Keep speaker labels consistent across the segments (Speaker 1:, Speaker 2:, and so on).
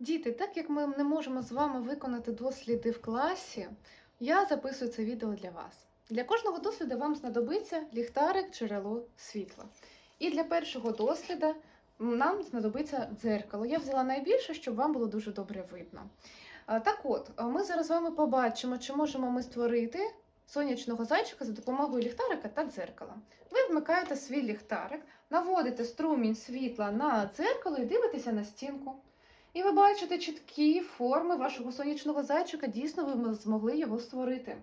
Speaker 1: Діти, так як ми не можемо з вами виконати досліди в класі, я записую це відео для вас. Для кожного досліду вам знадобиться ліхтарик, джерело світла. І для першого досліду нам знадобиться дзеркало. Я взяла найбільше, щоб вам було дуже добре видно. Так от, ми зараз з вами побачимо, чи можемо ми створити сонячного зайчика за допомогою ліхтарика та дзеркала. Ви вмикаєте свій ліхтарик, наводите струмінь світла на дзеркало і дивитеся на стінку. І ви бачите чіткі форми вашого сонячного зайчика, дійсно ви змогли його створити.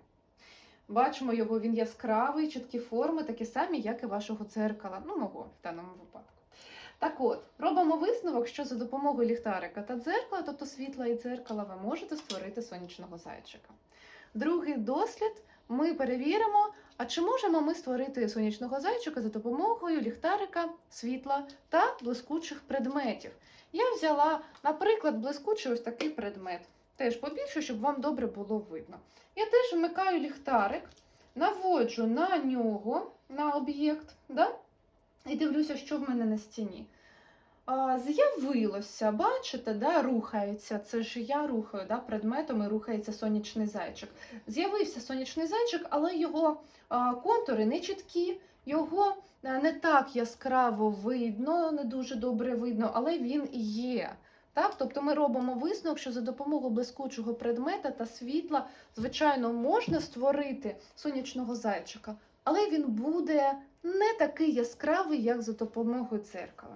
Speaker 1: Бачимо його, він яскравий, чіткі форми, такі самі, як і вашого дзеркала, ну, мого в даному випадку. Так от, робимо висновок, що за допомогою ліхтарика та дзеркала, тобто світла і дзеркала, ви можете створити сонячного зайчика. Другий дослід ми перевіримо, а чи можемо ми створити сонячного зайчика за допомогою ліхтарика, світла та блискучих предметів. Я взяла, наприклад, блискучий ось такий предмет. Теж побільше, щоб вам добре було видно. Я теж вмикаю ліхтарик, наводжу на нього, на об'єкт, да? і дивлюся, що в мене на стіні. З'явилося, бачите, да, рухається. Це ж я рухаю да, предметом і рухається сонячний зайчик. З'явився сонячний зайчик, але його контури не чіткі, його а, не так яскраво видно, не дуже добре видно, але він є. Так? Тобто ми робимо висновок, що за допомогою блискучого предмета та світла, звичайно, можна створити сонячного зайчика, але він буде не такий яскравий, як за допомогою дзеркала.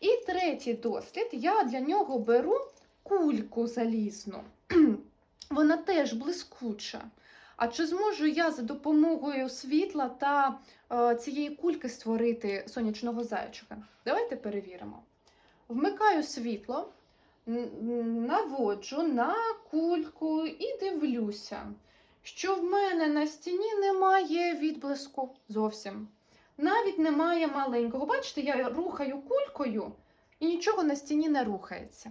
Speaker 1: І третій дослід, я для нього беру кульку залізну. Вона теж блискуча. А чи зможу я за допомогою світла та е, цієї кульки створити сонячного зайчика? Давайте перевіримо. Вмикаю світло, наводжу на кульку і дивлюся, що в мене на стіні немає відблиску зовсім. Навіть немає маленького. Бачите, я рухаю кулькою і нічого на стіні не рухається.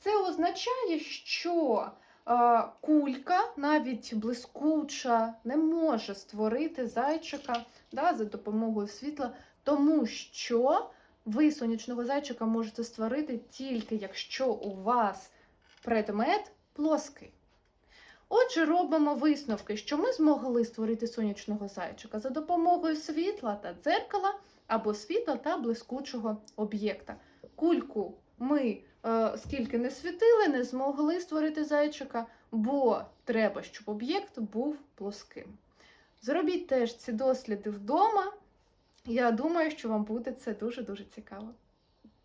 Speaker 1: Це означає, що е, кулька, навіть блискуча, не може створити зайчика да, за допомогою світла, тому що ви сонячного зайчика можете створити тільки якщо у вас предмет плоский. Отже, робимо висновки, що ми змогли створити сонячного зайчика за допомогою світла та дзеркала або світла та блискучого об'єкта. Кульку ми, е, скільки не світили, не змогли створити зайчика, бо треба, щоб об'єкт був плоским. Зробіть теж ці досліди вдома. Я думаю, що вам буде це дуже-дуже цікаво.